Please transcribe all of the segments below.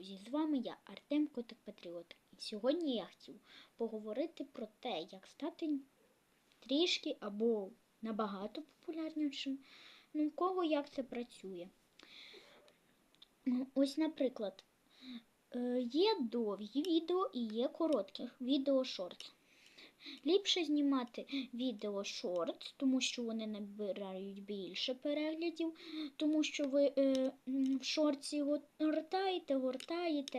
друзі! З вами я, Артем Котик Патріот. І сьогодні я хотів поговорити про те, як стати трішки або набагато популярнішим. Ну, у кого як це працює. Ну, Ось, наприклад, е, є довгі відео і є короткі відео шорт. Ліпше знімати відео шорт, тому що вони набирають більше переглядів, тому що ви е, в шорті гортаєте, гортаєте,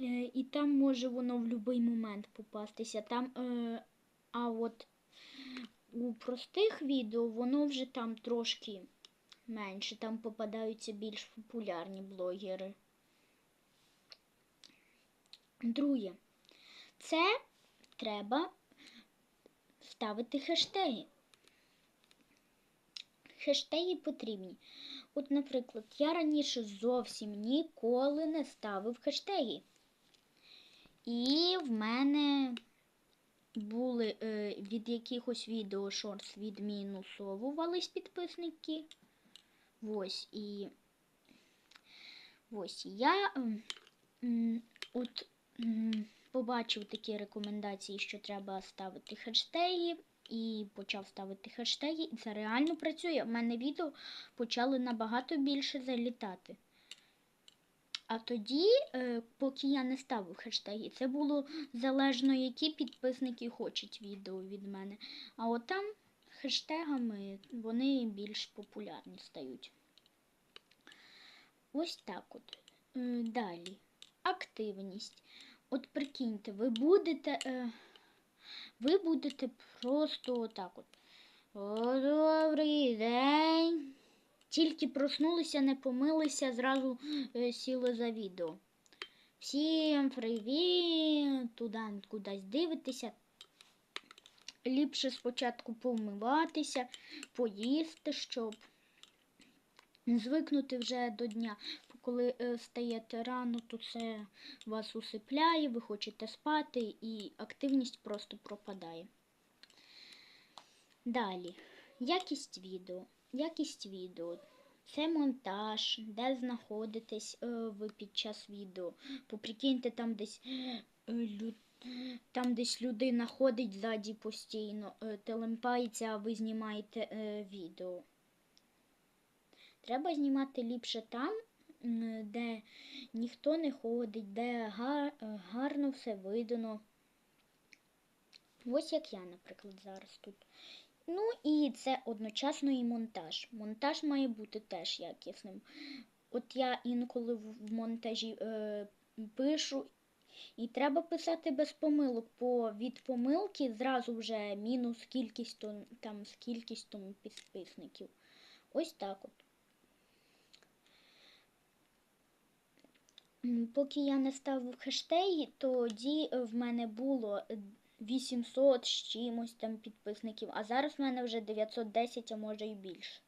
е, і там може воно в будь-який момент попастися. Там, е, а от у простих відео воно вже там трошки менше, там попадаються більш популярні блогери. Друге, це треба ставити хештеги. Хештеги потрібні. От, наприклад, я раніше зовсім ніколи не ставив хештеги. І в мене були е, від якихось відео шортс відмінусовувались підписники. Ось і ось я от побачив такі рекомендації, що треба ставити хештеги, і почав ставити хештеги, і це реально працює. У мене відео почали набагато більше залітати. А тоді, е, поки я не ставив хештеги, це було залежно, які підписники хочуть відео від мене. А от там хештегами вони більш популярні стають. Ось так от. Далі. Активність. От прикиньте, ви будете. Е, ви будете просто отак от. О, добрий день. Тільки проснулися, не помилися, зразу е, сіли за відео. Всім привіт! Туди кудись дивитеся. Ліпше спочатку помиватися, поїсти, щоб звикнути вже до дня. Коли е, стаєте рано, то це вас усипляє, ви хочете спати і активність просто пропадає. Далі, якість відео. Якість відео. Це монтаж, де знаходитесь е, ви під час відео. Поприкиньте, там десь е, там десь людина ходить ззаді постійно, телемпається, а ви знімаєте відео. Треба знімати ліпше там, де ніхто не ходить, де гарно все видно. Ось як я, наприклад, зараз тут. Ну і це одночасно і монтаж. Монтаж має бути теж якісним. От я інколи в монтажі е, пишу, і треба писати без помилок, бо від помилки зразу вже мінус кількість там з кількістю підписників. Ось так от. Поки я не ставив хештеги, тоді е, в мене було е, 800 з чимось там підписників, а зараз в мене вже 910, а може і більше.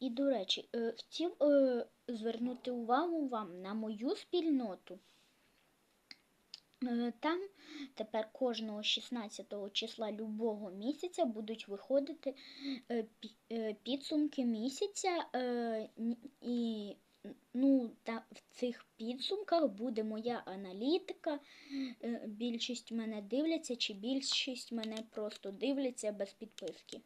І, до речі, е, хотів е, звернути увагу вам на мою спільноту. Е, Там тепер кожного 16 числа любого місяця будуть виходити е, пі- е, підсумки місяця, е, і ну, та в цих підсумках буде моя аналітика. Е, Більшість мене дивляться, чи більшість мене просто дивляться без підписки.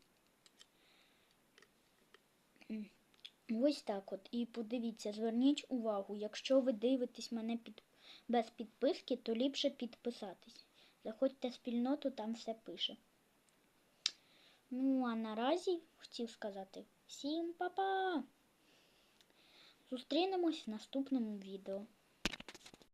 Ось так от. І подивіться, зверніть увагу, якщо ви дивитесь мене під... без підписки, то ліпше підписатись. Заходьте в спільноту, там все пише. Ну, а наразі хотів сказати всім па-па! Зустрінемось в наступному відео.